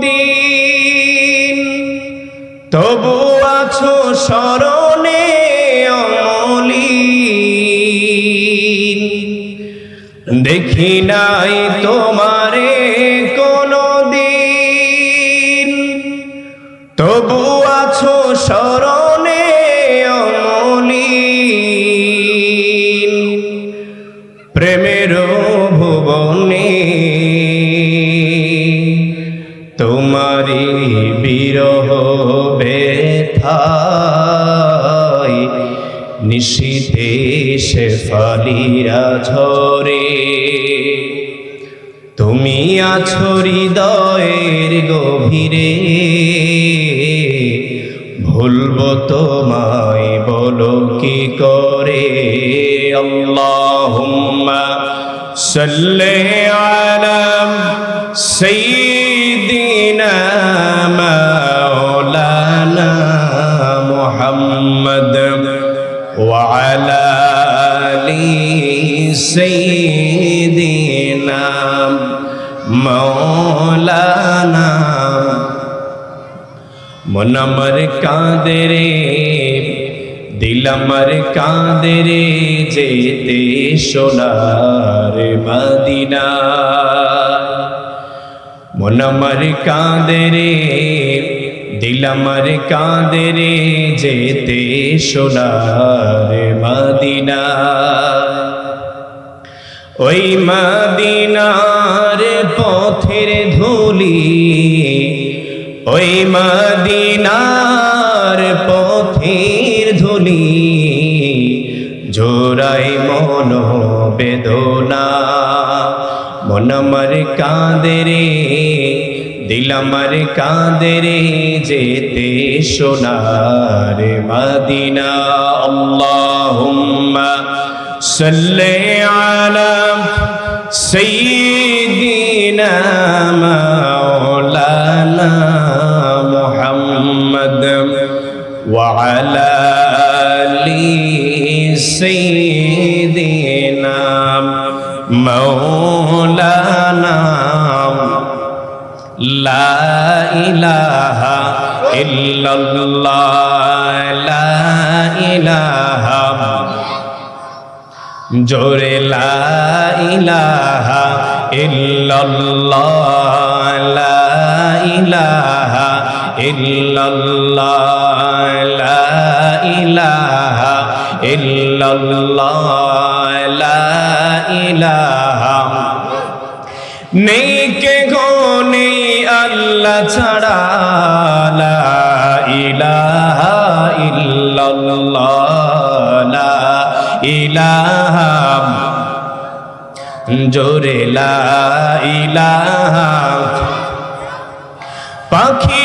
দিন তবু আছো স্মরণে অমলিন। দেখি নাই তোমারে কোনো দিন তবু আছো স্মরণে অমলি প্রেমের ভুবনে নিশীতে সে ফালিরা ঝরে। তুমি আছো হৃদয়ের গভীরে, ভুলবো তোমায় বলো কি করে? আল্লাহুম্মা সাল্লি আলা মাওলানা মন আমার কাঁদে রে, দিল আমার কাঁদে রে, যেতে সোনার মদিনা। মন আমার কাঁদে রে, দিল আমার কাঁদে রে, যেতে সোনার মদিনা। ওই মদিনার পথের ধুলি ওই মদিনার পথের ধুলি, জোড়াই মন বেদনা। মন আমার কাঁদে রে, দিল কাঁদে রে, যেতে সোনার মদিনা। আল্লাহুম্মা সাল্লি আলা সাইয়্যিদিনা মাওলানা মুহাম্মদ ওয়া আলা আলি সাইয়্যিদিনা মাওলানা লা ইলাহা ইল্লাল্লাহ লা ইলাহা জোরে লা ইলাহা ইল্লাল্লাহ। লা ইলাহা লা ইলাহা। নেই কে গনে আল্লাহ ছাড়া, লা ইলাহা ইল্লাল্লাহ, লা জোরে লা ইলাহা। পাখির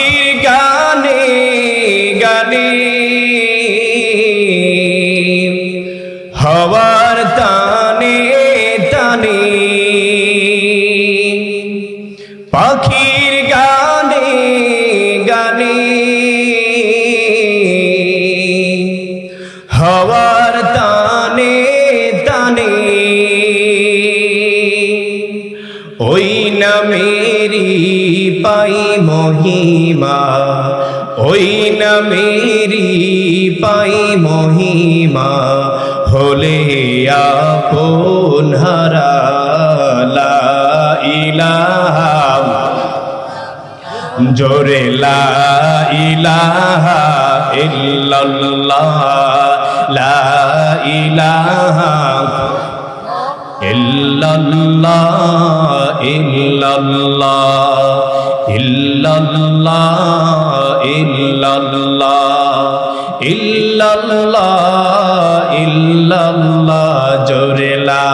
ওই নামেরি পাই মহিমা, ওই নামেরি পাই মহিমা, হলে আপন জোরে লা ইলাহা ইল্লাল্লাহ, লা ইলাহা ইল্লাল্লাহ। ইল্লাল্লাহ ইল্লাল্লাহ ইল্লাল্লাহ ইল্লাল্লাহ ইল্লাল্লাহ, জোরে লা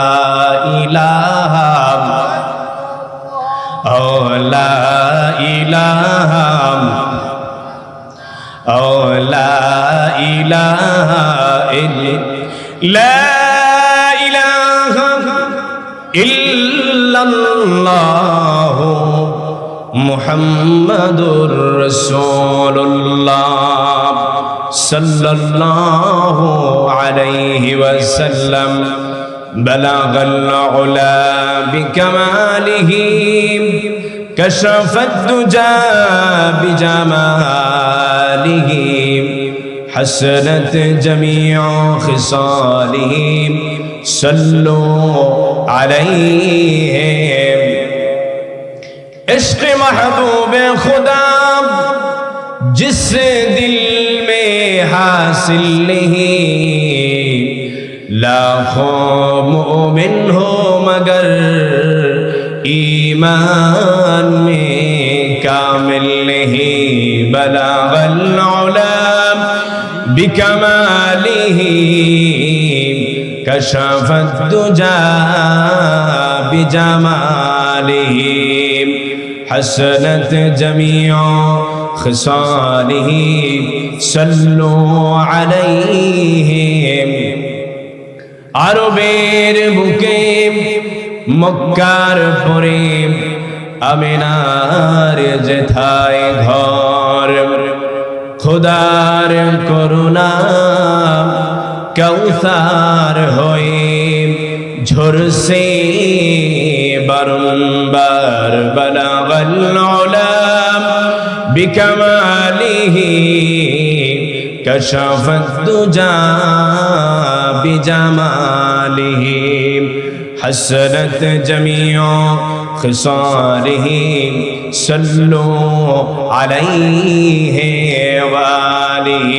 ইলাহা ও লা ইলাহা ও লা ইলাহা ইল্লা الله محمد رسول الله صلى الله عليه وسلم. بلغ العلا بكماله كشف الدجى بجماله حسنت جميع خصاله. صلوا عليه. عشق محبوب خدا جس سے دل میں حاصل نہیں لاکھوں مومن ہو مگر ایمان میں کامل نہیں بلاغ العلا بکمالی کشفت دجا بجمالی حسنت جميع خصاله صلوا عليهم আরবের বুকে মক্কার পরে আমিনার যেথায় ঘর খোদার করুণা কৌসার হয়ে ঝরসে বারম্বার বলাগল উলাম বিকমালিহি كشف الدجى بجماله حسنت جميع خصاله صلوا عليه وآله